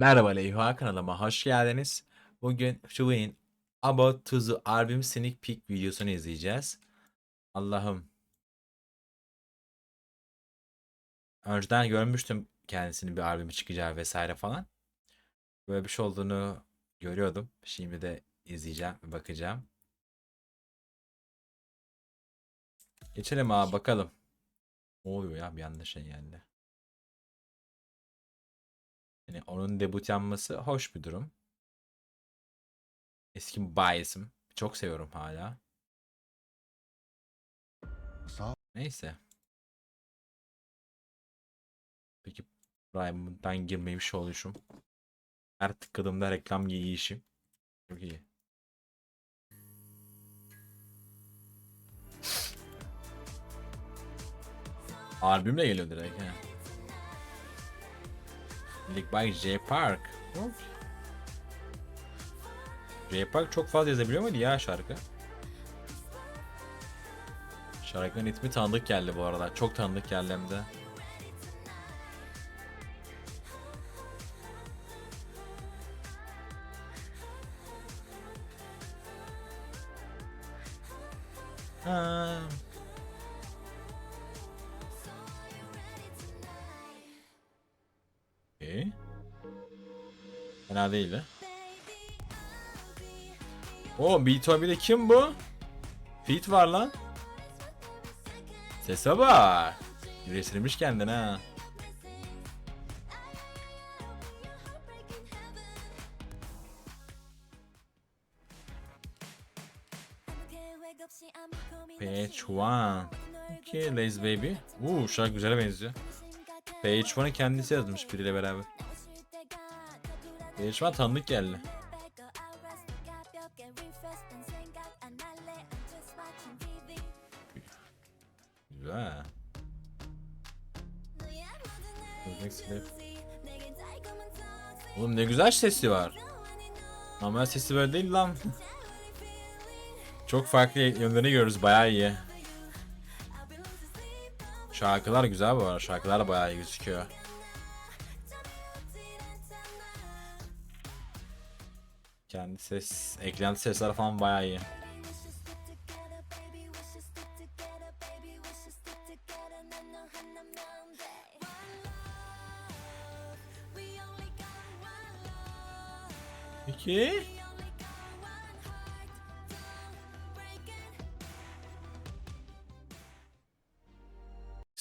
Merhaba Leyha kanalıma hoş geldiniz. Bugün Chewin About Tuzu albüm sneak peek videosunu izleyeceğiz. Allah'ım. Önceden görmüştüm kendisinin bir albümü çıkacağı vesaire falan. Böyle bir şey olduğunu görüyordum. Şimdi de izleyeceğim bakacağım. Geçelim abi bakalım. Ne oluyor ya bir anda şey geldi. Onun debut yapması hoş bir durum. Eski bias'ım. Çok seviyorum hala. Neyse. Peki Prime'dan girmemiş oluşum. Her tıkladığımda reklam yiyişim. Çok iyi. Albümle geliyor direkt. He. Lick by J Park. J Park çok fazla yazabiliyor muydu ya şarkı? Şarkının ritmi tanıdık geldi bu arada. Çok tanıdık geldi hem de. Ha. İyi. Fena değildi. O B2B'de kim bu? Feat var lan. Sese bak. Resirmiş kendine ha. Page One. Okay, Lazy Baby. Uuu şarkı güzele benziyor. Page One'ı kendisi yazmış biriyle beraber. Page One tanıdık geldi. Güzel. Oğlum ne güzel sesi var. Normal sesi böyle değil lan. Çok farklı yönlerini görürüz bayağı iyi. Şarkılar güzel bu arada. Şarkılar bayağı iyi gözüküyor. Kendi ses, eklenti sesler falan bayağı iyi. Peki.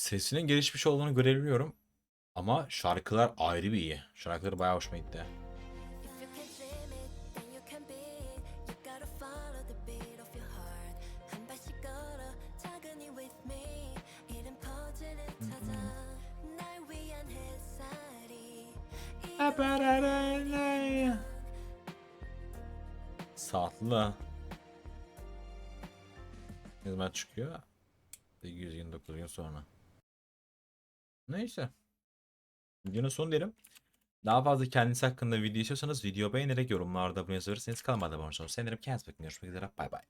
Sesinin gelişmiş olduğunu görebiliyorum. Ama şarkılar ayrı bir iyi. Şarkıları bayağı hoşuma gitti. Saatli. Ne zaman çıkıyor? 829 gün sonra. Neyse. Videonun sonu derim. Daha fazla kendisi hakkında video istiyorsanız video beğenerek yorumlarda bunu yazabilirsiniz. Kanalıma abone olursanız sevinirim. Kendinize bakın. Görüşmek üzere. Bay bay.